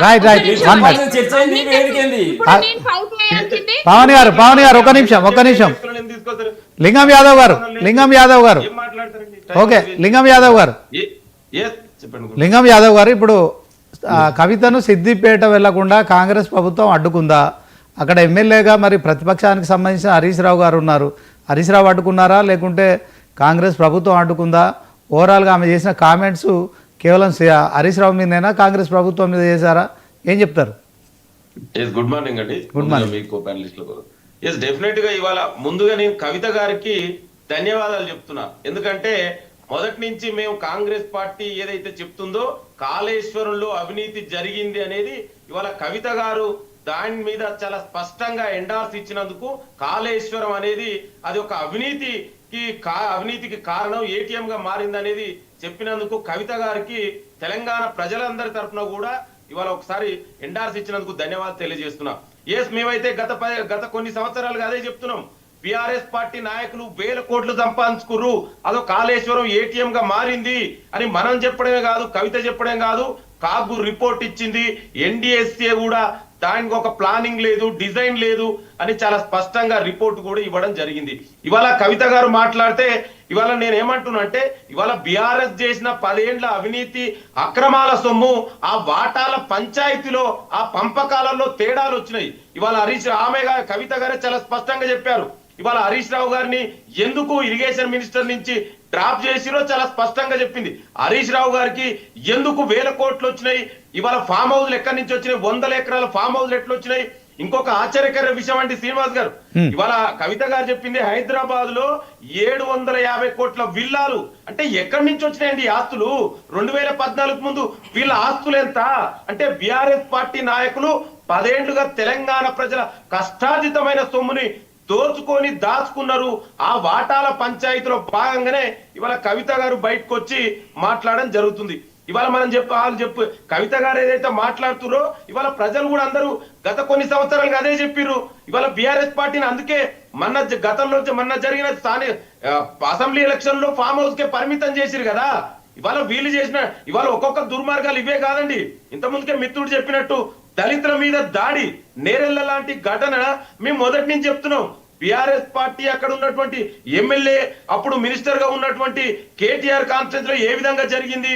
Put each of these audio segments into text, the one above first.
Right right one Pawan గారు పవన్ గారు ఒక నిమిషం ఒక నిమిషం. లింగం యాదవ్ గారు లింగం యాదవ్ గారు. ఏం మాట్లాడతారండి? ఓకే లింగం యాదవ్ గారు. ఏ- ఏ- చెప్పండి గురు. లింగం యాదవ్ గారు ఇప్పుడు కవితను సిద్దిపేట వెళ్ళకుండా కాంగ్రెస్ ప్రభుత్వం అడ్డుకుందా? అక్కడ ఎమ్మెల్యేగా మరి ప్రతిపక్షానికి సంబంధించిన హరీష్ రావు గారు ఉన్నారు. హరీష్ రావు అడ్డుకున్నారా? లేకుంటే కాంగ్రెస్ ప్రభుత్వం అడ్డుకుందా? ఓవరాల్గా ఆమె చేసిన కామెంట్స్ కేవలం హరీష్ రావు మీదనేనా కాంగ్రెస్ ప్రభుత్వం మీద చేశారా? ఏం చెప్తారు? గుడ్ మార్నింగ్ అండి ముందుగా morning. మీకు ప్యానలిస్టులకు ఎస్ డెఫినెట్గా ఇవాళ ముందుగా నేను కవిత గారికి ధన్యవాదాలు చెప్తున్నా. ఎందుకంటే మొదటి నుంచి మేము కాంగ్రెస్ పార్టీ ఏదైతే చెప్తుందో కాళేశ్వరంలో అవినీతి జరిగింది అనేది ఇవాళ కవిత గారు దాని మీద చాలా స్పష్టంగా ఎండార్స్ ఇచ్చినందుకు కాళేశ్వరం అనేది అది ఒక అవినీతికి అవినీతికి కారణం ఏటీఎం గా మారింది అనేది చెప్పినందుకు కవిత గారికి తెలంగాణ ప్రజలందరి తరఫున కూడా ఇవాళ ఒకసారి ఎండార్స్ ఇచ్చినందుకు ధన్యవాదాలు తెలియజేస్తున్నా. ఎస్ మేమైతే గత గత కొన్ని సంవత్సరాలుగా అదే చెప్తున్నాం. పిఆర్ఎస్ పార్టీ నాయకులు వేల కోట్లు సంపాదించుకుర్రు. అదో కాళేశ్వరం ఏటీఎం గా మారింది అని మనం చెప్పడమే కాదు కవిత చెప్పడం కాదు కాగు రిపోర్ట్ ఇచ్చింది ఎన్డీఎస్ఏ కూడా దానికి ఒక ప్లానింగ్ లేదు డిజైన్ లేదు అని చాలా స్పష్టంగా రిపోర్ట్ కూడా ఇవ్వడం జరిగింది. ఇవాళ కవిత గారు మాట్లాడితే ఇవాళ నేను ఏమంటున్నా అంటే ఇవాళ బీఆర్ఎస్ చేసిన పదేండ్ల అవినీతి అక్రమాల సొమ్ము ఆ వాటాల పంచాయతీలో ఆ పంపకాలలో తేడాలు వచ్చినాయి. ఇవాళ హరీష్ ఆమె కవిత గారే చాలా స్పష్టంగా చెప్పారు. ఇవాళ హరీష్ రావు గారిని ఎందుకు ఇరిగేషన్ మినిస్టర్ నుంచి డ్రాప్ చేసిరో చాలా స్పష్టంగా చెప్పింది. హరీష్ రావు గారికి ఎందుకు వేల కోట్లు వచ్చినాయి? ఇవాళ ఫామ్ హౌస్లు ఎక్కడి నుంచి వచ్చినాయి వందల ఎకరాల ఫామ్ హౌస్లు ఎట్లా వచ్చినాయి? ఇంకొక ఆశ్చర్యకర విషయం అంటే శ్రీనివాస్ గారు. ఇవాళ కవిత గారు చెప్పింది హైదరాబాద్లో ఏడు వందల యాభై కోట్ల విల్లాలు. అంటే ఎక్కడి నుంచి వచ్చినాయండి ఈ ఆస్తులు? రెండు వేల పద్నాలుగు ముందు వీళ్ళ ఆస్తులు ఎంత? అంటే బీఆర్ఎస్ పార్టీ నాయకులు పదేండ్లుగా తెలంగాణ ప్రజల కష్టార్జితమైన సొమ్ముని దోచుకొని దాచుకున్నారు. ఆ వాటాల పంచాయతీలో భాగంగానే ఇవాళ కవిత గారు బయటకు వచ్చి మాట్లాడడం జరుగుతుంది. ఇవాళ మనం చెప్పు వాళ్ళు చెప్పు కవిత గారు ఏదైతే మాట్లాడుతురో ఇవాళ ప్రజలు కూడా అందరూ గత కొన్ని సంవత్సరాలుగా అదే చెప్పిర్రు. ఇవాళ బీఆర్ఎస్ పార్టీని అందుకే మన గతంలో మన మొన్న జరిగిన స్థానిక అసెంబ్లీ ఎలక్షన్లో ఫామ్ హౌస్ కే పరిమితం చేసిరు కదా. ఇవాళ వీళ్ళు చేసిన ఇవాళ ఒక్కొక్క దుర్మార్గాలు ఇవే కాదండి. ఇంత ముందుకే మిత్రుడు చెప్పినట్టు దళితుల మీద దాడి నేరెళ్ళ లాంటి ఘటన మేము మొదటి నుంచి చెప్తున్నాం. బీఆర్ఎస్ పార్టీ అక్కడ ఉన్నటువంటి ఎమ్మెల్యే అప్పుడు మినిస్టర్గా ఉన్నటువంటి కేటీఆర్ కాన్ఫరెన్స్లో ఏ విధంగా జరిగింది?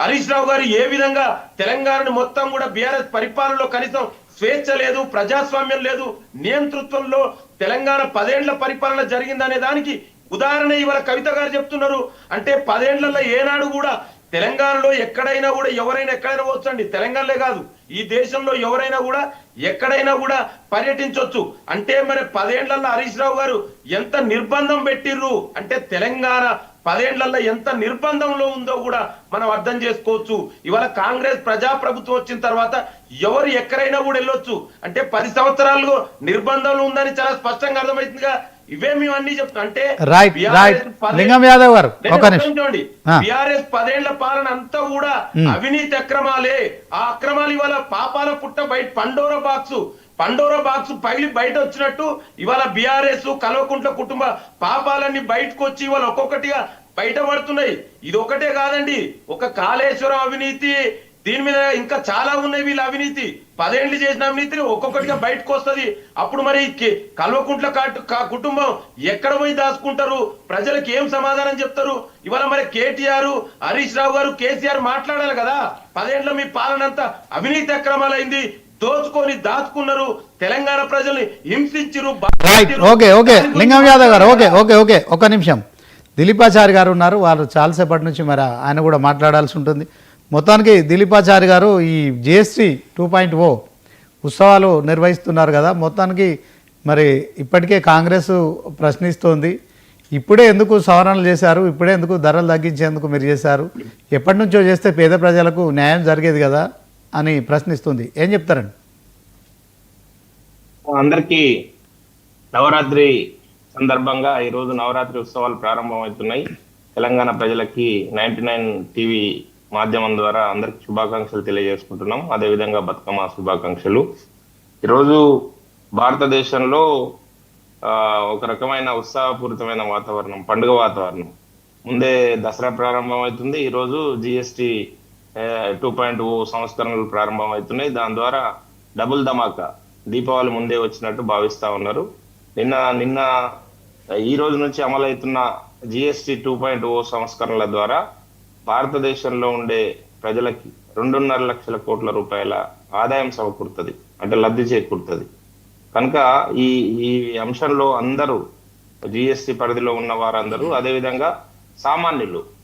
హరీష్ రావు గారు ఏ విధంగా తెలంగాణను మొత్తం కూడా బీఆర్ఎస్ పరిపాలనలో కనీసం స్వేచ్ఛ లేదు ప్రజాస్వామ్యం లేదు నియంతృత్వంలో తెలంగాణ పదేండ్ల పరిపాలన జరిగిందనే దానికి ఉదాహరణ ఇవాళ కవిత గారు చెప్తున్నారు. అంటే పదేండ్లలో ఏనాడు కూడా తెలంగాణలో ఎక్కడైనా కూడా ఎవరైనా ఎక్కడైనా వచ్చండి తెలంగాణలే కాదు ఈ దేశంలో ఎవరైనా కూడా ఎక్కడైనా కూడా పర్యటించవచ్చు అంటే మరి పదేండ్లలో హరీష్ రావు గారు ఎంత నిర్బంధం పెట్టిర్రు? అంటే తెలంగాణ పదేండ్లలో ఎంత నిర్బంధంలో ఉందో కూడా మనం అర్థం చేసుకోవచ్చు. ఇవాళ కాంగ్రెస్ ప్రజాప్రభుత్వం వచ్చిన తర్వాత ఎవరు ఎక్కడైనా కూడా వెళ్ళొచ్చు. అంటే పది సంవత్సరాలు నిర్బంధంలో ఉందని చాలా స్పష్టంగా అర్థమవుతుందిగా. ఇవే మేము అన్ని చెప్తాం. అంటే లింగం యాదవ్ గారు చూడండి. బిఆర్ఎస్ పదేళ్ళ పాలన అంతా కూడా అవినీతి అక్రమాలే. ఆ అక్రమాలు ఇవాళ పాపాల పుట్ట బయట పండోర బాక్స్ పండోర బాక్స్ పగిలి బయట వచ్చినట్టు ఇవాళ బిఆర్ఎస్ కల్వకుంట్ల కుటుంబ పాపాలన్నీ బయటకు వచ్చి ఇవాళ ఒక్కొక్కటిగా బయట పడుతున్నాయి ఇది ఒకటే కాదండి. ఒక కాళేశ్వరం అవినీతి దీని మీద ఇంకా చాలా ఉన్నాయి వీళ్ళ అవినీతి. పదేండ్లు చేసిన అవినీతిని ఒక్కొక్కటిగా బయటకు వస్తది. అప్పుడు మరి కల్వకుంట్ల కుటుంబం ఎక్కడ పోయి దాచుకుంటారు? ప్రజలకు ఏం సమాధానం చెప్తారు? ఇవాళ మరి కేటీఆర్ హరీష్ రావు గారు కేసీఆర్ మాట్లాడాలి కదా? పదేండ్ల మీ పాలన అంతా అవినీతి అక్రమాలైంది. దోచుకొని దాచుకున్నారు. తెలంగాణ ప్రజల్ని హింసించిరు. Okay okay Lingam Yadav garu. Okay okay okay ఒక నిమిషం. దిలీపాచారి గారు ఉన్నారు. వాళ్ళు చాలాసేపటి నుంచి మరి ఆయన కూడా మాట్లాడాల్సి ఉంటుంది. మొత్తానికి దిలీపాచారి గారు ఈ జిఎస్టీ టూ పాయింట్ ఓ ఉత్సవాలు నిర్వహిస్తున్నారు కదా మొత్తానికి మరి ఇప్పటికే కాంగ్రెస్ ప్రశ్నిస్తోంది. ఇప్పుడే ఎందుకు సవరణలు చేశారు? ఇప్పుడే ఎందుకు ధరలు తగ్గించేందుకు మీరు చేశారు? ఎప్పటి నుంచో చేస్తే పేద ప్రజలకు న్యాయం జరిగేది కదా అని ప్రశ్నిస్తుంది. ఏం చెప్తారండి? అందరికీ నవరాత్రి సందర్భంగా ఈరోజు నవరాత్రి ఉత్సవాలు ప్రారంభమవుతున్నాయి. తెలంగాణ ప్రజలకి నైన్టీ నైన్ టీవీ మాధ్యమం ద్వారా అందరికి శుభాకాంక్షలు తెలియజేసుకుంటున్నాం. అదేవిధంగా బతుకమ్మ శుభాకాంక్షలు. ఈరోజు భారతదేశంలో ఆ, ఒక రకమైన ఉత్సాహపూరితమైన వాతావరణం పండుగ వాతావరణం. ముందే దసరా ప్రారంభమవుతుంది. ఈరోజు జిఎస్టి టూ పాయింట్ ఓ సంస్కరణలు ప్రారంభం అవుతున్నాయి దాని ద్వారా డబుల్ ధమాకా దీపావళి ముందే వచ్చినట్టు భావిస్తా ఉన్నారు. నిన్న నిన్న ఈ రోజు నుంచి అమలవుతున్న జిఎస్టి టూ పాయింట్ ఓ సంస్కరణల ద్వారా భారతదేశంలో ఉండే ప్రజలకి రెండున్నర లక్షల కోట్ల రూపాయల ఆదాయం సమకూరుతుంది. అంటే లబ్ధి చేకూరుతుంది. కనుక ఈ ఈ అంశంలో అందరూ జిఎస్టి పరిధిలో ఉన్న వారందరూ అదేవిధంగా సామాన్యులు